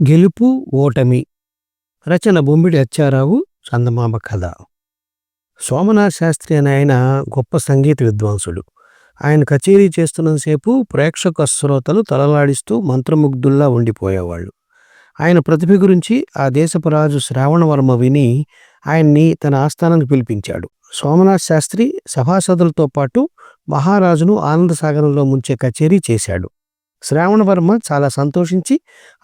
గెలుపు ఓటమి. రచన బొమ్మిడి అచ్చారావు చందమామ కథ. సోమనాథ్ శాస్త్రి అనే ఆయన గొప్ప సంగీత విద్వాంసుడు. ఆయన కచేరీ చేస్తున్నంతసేపు ప్రేక్షక శ్రోతలు తలలాడిస్తూ మంత్రముగ్ధుల్లా ఉండిపోయేవాళ్ళు. ఆయన ప్రతిభ గురించి ఆ దేశపు రాజు శ్రావణవర్మ విని ఆయన్ని తన ఆస్థానానికి పిలిపించాడు. సోమనాథ్ శాస్త్రి సభాసదులతో పాటు మహారాజును ఆనందసాగరంలో ముంచే కచేరీ చేశాడు. శ్రావణవర్మ చాలా సంతోషించి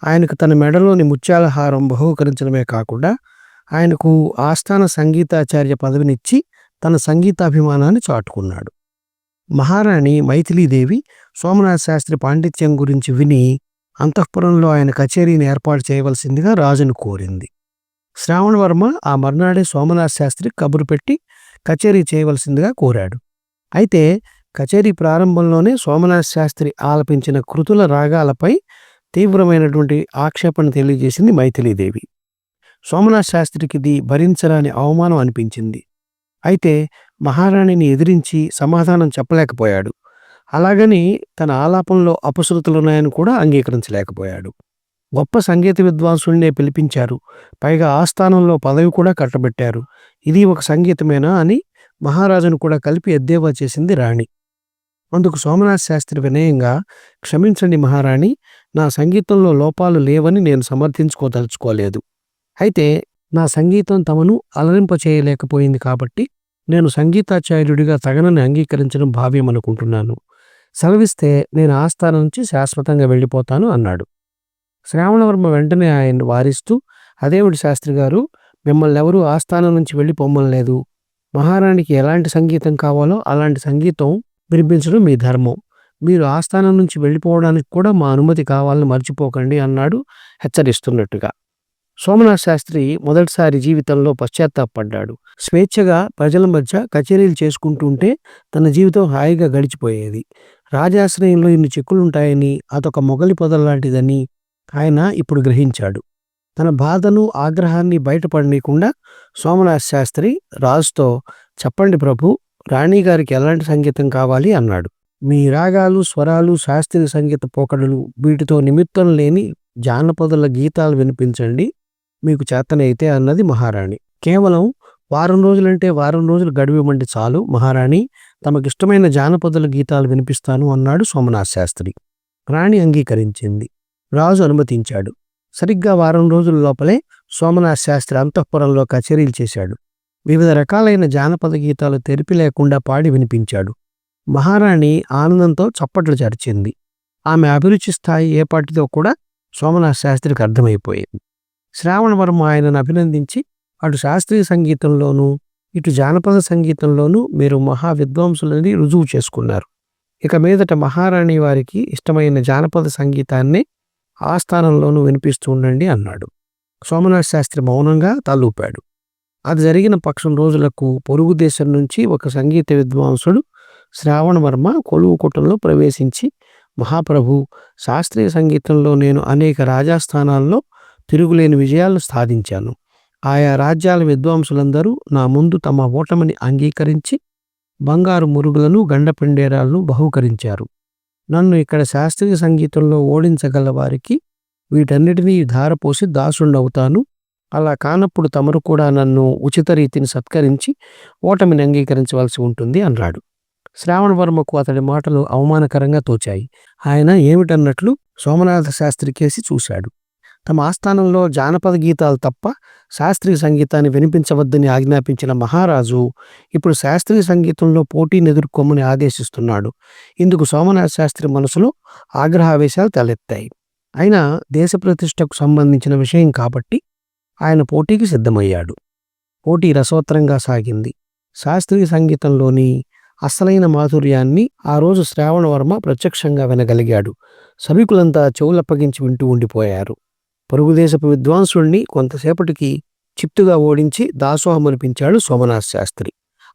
ఆయనకు తన మెడలోని ముత్యాల హారం బహూకరించడమే కాకుండా ఆయనకు ఆస్థాన సంగీతాచార్య పదవినిచ్చి తన సంగీతాభిమానాన్ని చాటుకున్నాడు. మహారాణి మైథిలీదేవి సోమనాథ శాస్త్రి పాండిత్యం గురించి విని అంతఃపురంలో ఆయన కచేరీని ఏర్పాటు చేయవలసిందిగా రాజును కోరింది. శ్రావణవర్మ ఆ మర్నాడే సోమనాథ శాస్త్రి కబురు పెట్టి కచేరీ చేయవలసిందిగా కోరాడు. అయితే కచేరీ ప్రారంభంలోనే సోమనాథ్ శాస్త్రి ఆలపించిన కృతుల రాగాలపై తీవ్రమైనటువంటి ఆక్షేపణ తెలియజేసింది మైథిలీదేవి. సోమనాథ్ శాస్త్రికి ఇది భరించరాని అవమానం అనిపించింది. అయితే మహారాణిని ఎదిరించి సమాధానం చెప్పలేకపోయాడు. అలాగని తన ఆలాపంలో అపశృతులున్నాయని కూడా అంగీకరించలేకపోయాడు. గొప్ప సంగీత విద్వాంసుల్నే పిలిపించారు. పైగా ఆస్థానంలో పదవి కూడా కట్టబెట్టారు. ఇది ఒక సంగీతమేనా అని మహారాజును కూడా కలిపి ఎద్దేవా చేసింది రాణి. అందుకు సోమనాథ్ శాస్త్రి వినయంగా క్షమించండి మహారాణి నా సంగీతంలో లోపాలు లేవని నేను సమర్థించుకోదలుచుకోలేదు. అయితే నా సంగీతం తమను అలరింపచేయలేకపోయింది కాబట్టి నేను సంగీతాచార్యుడిగా తగనని అంగీకరించడం భావ్యం అనుకుంటున్నాను. సెలవిస్తే నేను ఆస్థానం నుంచి శాశ్వతంగా వెళ్ళిపోతాను అన్నాడు. శ్రావణవర్మ వెంటనే ఆయన వారిస్తూ అదేమిటి శాస్త్రి గారు? మిమ్మల్ని ఎవరూ ఆస్థానం నుంచి వెళ్ళిపోమ్మలేదు మహారాణికి ఎలాంటి సంగీతం కావాలో అలాంటి సంగీతం వినిపించడం మీ ధర్మం. మీరు ఆస్థానం నుంచి వెళ్ళిపోవడానికి కూడా మా అనుమతి కావాలని మర్చిపోకండి అన్నాడు హెచ్చరిస్తున్నట్టుగా. సోమనాథ్ శాస్త్రి మొదటిసారి జీవితంలో పశ్చాత్తాపడ్డాడు. స్వేచ్ఛగా ప్రజల మధ్య కచేరీలు చేసుకుంటుంటే తన జీవితం హాయిగా గడిచిపోయేది. రాజాశ్రయంలో ఇన్ని చిక్కులుంటాయని అదొక మొగలి పొదల్లాంటిదని ఆయన ఇప్పుడు గ్రహించాడు. తన బాధను ఆగ్రహాన్ని బయటపడనీయకుండా సోమనాథ్ శాస్త్రి రాజుతో చెప్పండి ప్రభు రాణిగారికి ఎలాంటి సంగీతం కావాలి అన్నాడు. మీ రాగాలు స్వరాలు శాస్త్రీయ సంగీత పోకడలు వీటితో నిమిత్తం లేని జానపదుల గీతాలు వినిపించండి. మీకు చేతనైతే అన్నది మహారాణి. కేవలం వారం రోజులంటే వారం రోజులు గడివివ్వండి చాలు మహారాణి. తమకిష్టమైన జానపదుల గీతాలు వినిపిస్తాను అన్నాడు సోమనాథ్ శాస్త్రి. రాణి అంగీకరించింది. రాజు అనుమతించాడు. సరిగ్గా వారం రోజుల లోపలే సోమనాథ్ శాస్త్రి అంతఃపురంలో కచేరీలు చేశాడు. వివిధ రకాలైన జానపద గీతాలు తెరిపి లేకుండా పాడి వినిపించాడు. మహారాణి ఆనందంతో చప్పట్లు చరిచింది. ఆమె అభిరుచి స్థాయి ఏ పాటిదో కూడా సోమనాథ్ శాస్త్రికి అర్థమైపోయింది. శ్రావణవర్మ ఆయనను అభినందించి అటు శాస్త్రీయ సంగీతంలోనూ ఇటు జానపద సంగీతంలోనూ మీరు మహా విద్వాంసులని రుజువు చేసుకున్నారు. ఇక మీదట మహారాణి వారికి ఇష్టమైన జానపద సంగీతాన్ని ఆస్థానంలోనూ వినిపిస్తూ ఉండండి అన్నాడు. సోమనాథ్ శాస్త్రి మౌనంగా తలూపాడు. అది జరిగిన పక్షం రోజులకు పొరుగు దేశం నుంచి ఒక సంగీత విద్వాంసుడు శ్రావణవర్మ కొలువు కుటంలో ప్రవేశించి మహాప్రభు శాస్త్రీయ సంగీతంలో నేను అనేక రాజాస్థానాల్లో తిరుగులేని విజయాలను సాధించాను. ఆయా రాజ్యాల విద్వాంసులందరూ నా ముందు తమ ఓటమిని అంగీకరించి బంగారు మురుగులను గండపిండేరాలను బహుకరించారు. నన్ను ఇక్కడ శాస్త్రీయ సంగీతంలో ఓడించగల వారికి వీటన్నిటినీ ధారపోసి దాసుండవుతాను అలా కానప్పుడు తమరు కూడా నన్ను ఉచిత రీతిని సత్కరించి ఓటమిని అంగీకరించవలసి ఉంటుంది అన్నాడు. శ్రావణవర్మకు అతడి మాటలు అవమానకరంగా తోచాయి. ఆయన ఏమిటన్నట్లు సోమనాథ శాస్త్రి కేసి చూశాడు. తమ ఆస్థానంలో జానపద గీతాలు తప్ప శాస్త్రీయ సంగీతాన్ని వినిపించవద్దని ఆజ్ఞాపించిన మహారాజు ఇప్పుడు శాస్త్రీయ సంగీతంలో పోటీని ఎదుర్కోమని ఆదేశిస్తున్నాడు. ఇందుకు సోమనాథ శాస్త్రి మనసులో ఆగ్రహావేశాలు తలెత్తాయి. అయినా దేశ ప్రతిష్టకు సంబంధించిన విషయం కాబట్టి ఆయన పోటీకి సిద్ధమయ్యాడు. పోటీ రసోత్తరంగా సాగింది. శాస్త్రీయ సంగీతంలోని అసలైన మాధుర్యాన్ని ఆ రోజు శ్రావణవర్మ ప్రత్యక్షంగా వినగలిగాడు. సభికులంతా చెవులప్పగించి వింటూ ఉండిపోయారు. పొరుగుదేశపు విద్వాంసుల్ని కొంతసేపటికి చిత్తుగా ఓడించి దాసోహమనిపించాడు సోమనాథ్ శాస్త్రి.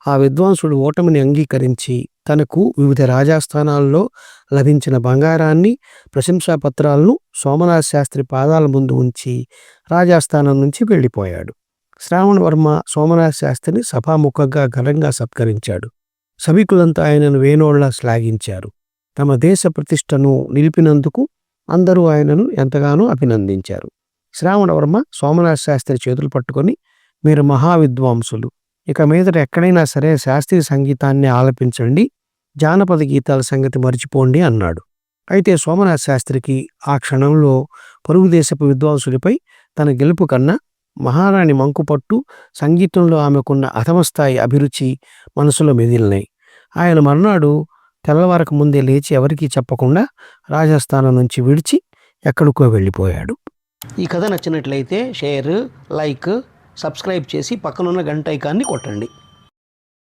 ఆ విద్వాంసుడు ఓటమిని అంగీకరించి తనకు వివిధ రాజాస్థానాల్లో లభించిన బంగారాన్ని ప్రశంసాపత్రాలను సోమనాథ శాస్త్రి పాదాల ముందు ఉంచి రాజాస్థానం నుంచి వెళ్ళిపోయాడు. శ్రావణవర్మ సోమనాథ శాస్త్రిని సభాముఖంగా ఘనంగా సత్కరించాడు. సభికులంతా ఆయనను వేణోళ్ళా శ్లాఘించారు. తమ దేశ ప్రతిష్టను నిలిపినందుకు అందరూ ఆయనను ఎంతగానో అభినందించారు. శ్రావణవర్మ సోమనాథ శాస్త్రి చేతులు పట్టుకొని మీరు మహావిద్వాంసులు. ఇక మీదట ఎక్కడైనా సరే శాస్త్రీయ సంగీతాన్ని ఆలపించండి. జానపద గీతాల సంగతి మర్చిపోండి అన్నాడు. అయితే సోమనాథ శాస్త్రికి ఆ క్షణంలో పొరుగు దేశపు తన గెలుపు కన్నా మహారాణి మంకుపట్టు సంగీతంలో ఆమెకున్న అధమస్థాయి అభిరుచి మనసులో మెదిలినాయి. ఆయన మర్నాడు తెల్లవారక ముందే లేచి ఎవరికీ చెప్పకుండా రాజస్థానం నుంచి విడిచి ఎక్కడికో వెళ్ళిపోయాడు. ఈ కథ నచ్చినట్లయితే షేర్ లైక్ సబ్స్క్రైబ్ చేసి పక్కనున్న గంట ఐకాన్ని కొట్టండి.